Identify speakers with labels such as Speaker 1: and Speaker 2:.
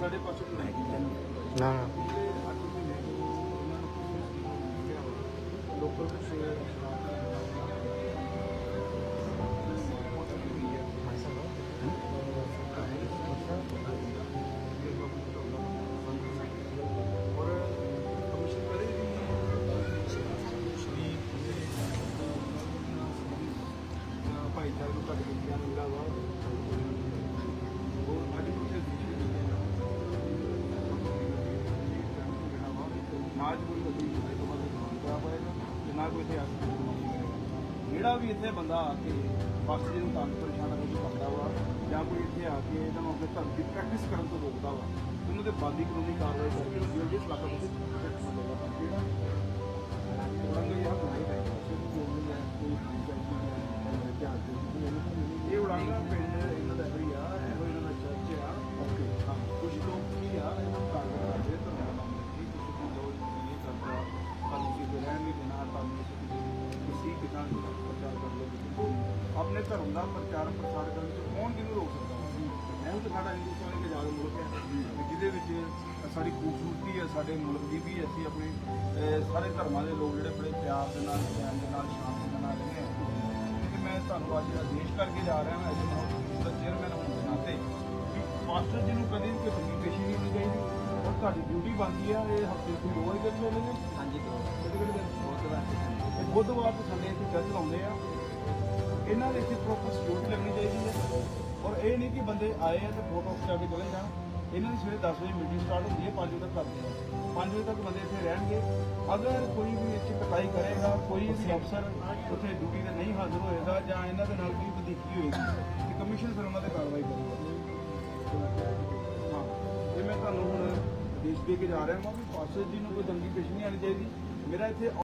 Speaker 1: ਸਾਡੇ ਪਾਸੋਂ ਨਹੀਂ।
Speaker 2: ਨਾ। ਨਾ
Speaker 1: ਲੋਕਲ ਭਾਈਚਾਰੇ ਨੂੰ ਕੱਢ ਕੇ ਜਿਹੜਾ ਵਾ। ਨਾ ਅੱਜ ਕੋਈ ਗੱਡੀ ਆਈ ਤੋਂ ਬਾਅਦ ਕਰਾ ਪਏਗਾ ਤੇ ਨਾ ਕੋਈ ਇੱਥੇ ਆ ਕੇ ਜਿਹੜਾ ਵੀ ਇੱਥੇ ਬੰਦਾ ਆ ਕੇ ਬਸ ਜੀ ਨੂੰ ਤੰਗ ਪਰੇਸ਼ਾਨ ਕਰਨ ਤੋਂ ਕਰਦਾ ਵਾ ਜਾਂ ਕੋਈ ਇੱਥੇ ਆ ਕੇ ਇਹਨਾਂ ਨੂੰ ਆਪਣੇ ਧਰਮ ਦੀ ਪ੍ਰੈਕਟਿਸ ਕਰਨ ਤੋਂ ਰੋਕਦਾ ਵਾ, ਉਹਨੂੰ ਤੇ ਬਾਦੀ ਕਾਨੂੰਨੀ ਕਾਰਵਾਈ ਕਰਕੇ ਜੋ ਜਿਸ ਇਲਾਕਾ ਜਿਹੜਾ ਆਪਣੇ ਧਰਮ ਦਾ ਪ੍ਰਚਾਰ ਪ੍ਰਸਾਰ ਕਰਨ ਤੋਂ ਕੌਣ ਕਿਹਨੂੰ ਰੋਕ ਸਕਦਾ? ਹੈ ਇਹ ਤਾਂ ਸਾਡਾ ਹਿੰਦੁਸਤਾਨ ਇੱਕ ਆਜ਼ਾਦ ਮੁਲਕ ਹੈ? ਤੇ ਜਿਹਦੇ ਵਿੱਚ ਸਾਡੀ ਖੂਬਸੂਰਤੀ ਹੈ ਸਾਡੇ ਮੁਲਕ ਦੀ ਵੀ ਅਸੀਂ ਆਪਣੇ ਸਾਰੇ ਧਰਮਾਂ ਦੇ ਲੋਕ ਜਿਹੜੇ ਬੜੇ ਪਿਆਰ ਦੇ ਨਾਲ ਚੈਨ ਦੇ ਨਾਲ ਸ਼ਾਂਤੀ ਦੇ ਨਾਲ ਰਹਿੰਦੇ ਆ। ਕਿ ਮੈਂ ਤੁਹਾਨੂੰ ਅੱਜ ਆਦੇਸ਼ ਕਰਕੇ ਜਾ ਰਿਹਾ ਹਾਂ ਐਜ ਦਾ ਚੇਅਰਮੈਨ ਹੋਣ ਦੇ ਨਾਤੇ ਕਿ ਮਾਸਟਰ ਜੀ ਨੂੰ ਕਦੇ ਵੀ ਕੋਈ ਪੇਸ਼ੀ ਨਹੀਂ ਹੋਣੀ ਚਾਹੀਦੀ। ਔਰ ਤੁਹਾਡੀ ਡਿਊਟੀ ਬਣਦੀ ਆ ਇਹ ਹਫ਼ਤੇ ਦੋ ਵਾਰੀ ਕਰਦੇ ਨੇ
Speaker 3: ਹਾਂਜੀ ਤੋਂ
Speaker 1: ਕਿਹੜੇ ਕਿਹੜੇ ਦਿਨ?
Speaker 3: ਬਹੁਤ ਵਾਰ
Speaker 1: ਬੁੱਧਵਾਰ ਤੋਂ ਸੰਡੇ ਇੱਥੇ ਚਰਚ ਲਾਉਂਦੇ ਆ। ਇਹਨਾਂ ਦੇ ਇੱਥੇ ਪ੍ਰੋਪਰ ਸਿਕਿਉਰਿਟੀ ਲੱਗਣੀ ਚਾਹੀਦੀ ਹੈ। ਔਰ ਇਹ ਨਹੀਂ ਕਿ ਬੰਦੇ ਆਏ ਆ ਤੇ ਫੋਟੋ ਖਿਚਾ ਕੇ ਚਲੇ ਜਾਣ। ਇਹਨਾਂ ਦੀ ਸਵੇਰੇ 10 ਵਜੇ ਮੀਟਿੰਗ ਸਟਾਰਟ ਹੁੰਦੀ ਹੈ 5 ਵਜੇ ਤੱਕ ਕਰਦੇ ਆ। 5 ਵਜੇ ਤੱਕ ਬੰਦੇ ਇੱਥੇ ਰਹਿਣਗੇ। ਅਗਰ ਕੋਈ ਵੀ ਇੱਥੇ ਕਟਾਈ ਕਰੇਗਾ, ਕੋਈ ਅਫਸਰ ਉੱਥੇ ਡਿਊਟੀ ਤੇ ਨਹੀਂ ਹਾਜ਼ਰ ਹੋਏਗਾ ਜਾਂ ਇਹਨਾਂ ਦੇ ਨਾਲ ਕੋਈ ਵਧੀਕੀ ਹੋਏਗੀ, ਤੇ ਕਮਿਸ਼ਨ ਫਿਰ ਉਹਨਾਂ ਤੇ ਕਾਰਵਾਈ ਕਰੇਗਾ। ਹਾਂ ਇਹ ਮੈਂ ਤੁਹਾਨੂੰ ਹੁਣ ਦੇਸ਼ ਦੇ ਕੇ ਜਾ ਰਿਹਾ ਹਾਂ ਵੀ ਪਾਸਟਰ ਜੀ ਨੂੰ ਕੋਈ ਤੰਗੀ ਪੇਸ਼ ਨਹੀਂ ਆਣੀ ਚਾਹੀਦੀ। ਮੇਰਾ ਇੱਥੇ